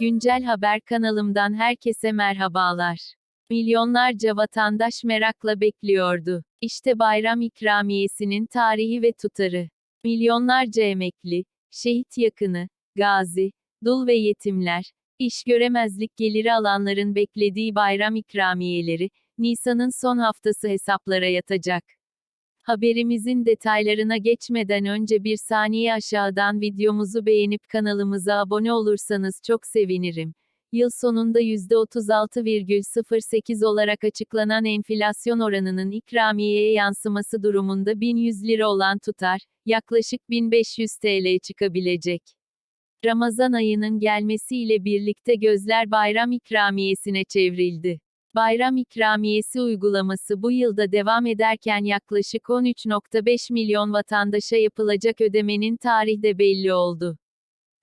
Güncel Haber kanalımdan herkese merhabalar. Milyonlarca vatandaş merakla bekliyordu. İşte bayram ikramiyesinin tarihi ve tutarı. Milyonlarca emekli, şehit yakını, gazi, dul ve yetimler, iş göremezlik geliri alanların beklediği bayram ikramiyeleri, Nisan'ın son haftası hesaplara yatacak. Haberimizin detaylarına geçmeden önce bir saniye aşağıdan videomuzu beğenip kanalımıza abone olursanız çok sevinirim. Yıl sonunda %36,08 olarak açıklanan enflasyon oranının ikramiyeye yansıması durumunda 1100 lira olan tutar, yaklaşık 1500 TL çıkabilecek. Ramazan ayının gelmesiyle birlikte gözler bayram ikramiyesine çevrildi. Bayram ikramiyesi uygulaması bu yılda devam ederken yaklaşık 13.5 milyon vatandaşa yapılacak ödemenin tarihte belli oldu.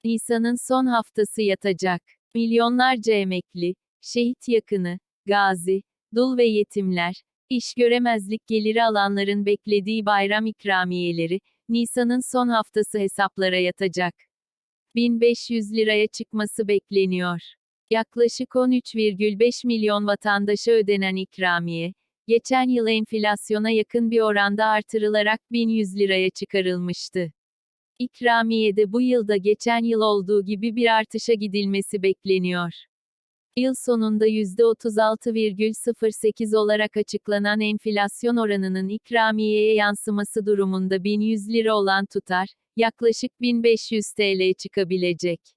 Nisan'ın son haftası yatacak. Milyonlarca emekli, şehit yakını, gazi, dul ve yetimler, iş göremezlik geliri alanların beklediği bayram ikramiyeleri, Nisan'ın son haftası hesaplara yatacak. 1500 liraya çıkması bekleniyor. Yaklaşık 13,5 milyon vatandaşa ödenen ikramiye, geçen yıl enflasyona yakın bir oranda artırılarak 1100 liraya çıkarılmıştı. İkramiyede bu yılda geçen yıl olduğu gibi bir artışa gidilmesi bekleniyor. Yıl sonunda %36,08 olarak açıklanan enflasyon oranının ikramiyeye yansıması durumunda 1100 lira olan tutar, yaklaşık 1500 TL çıkabilecek.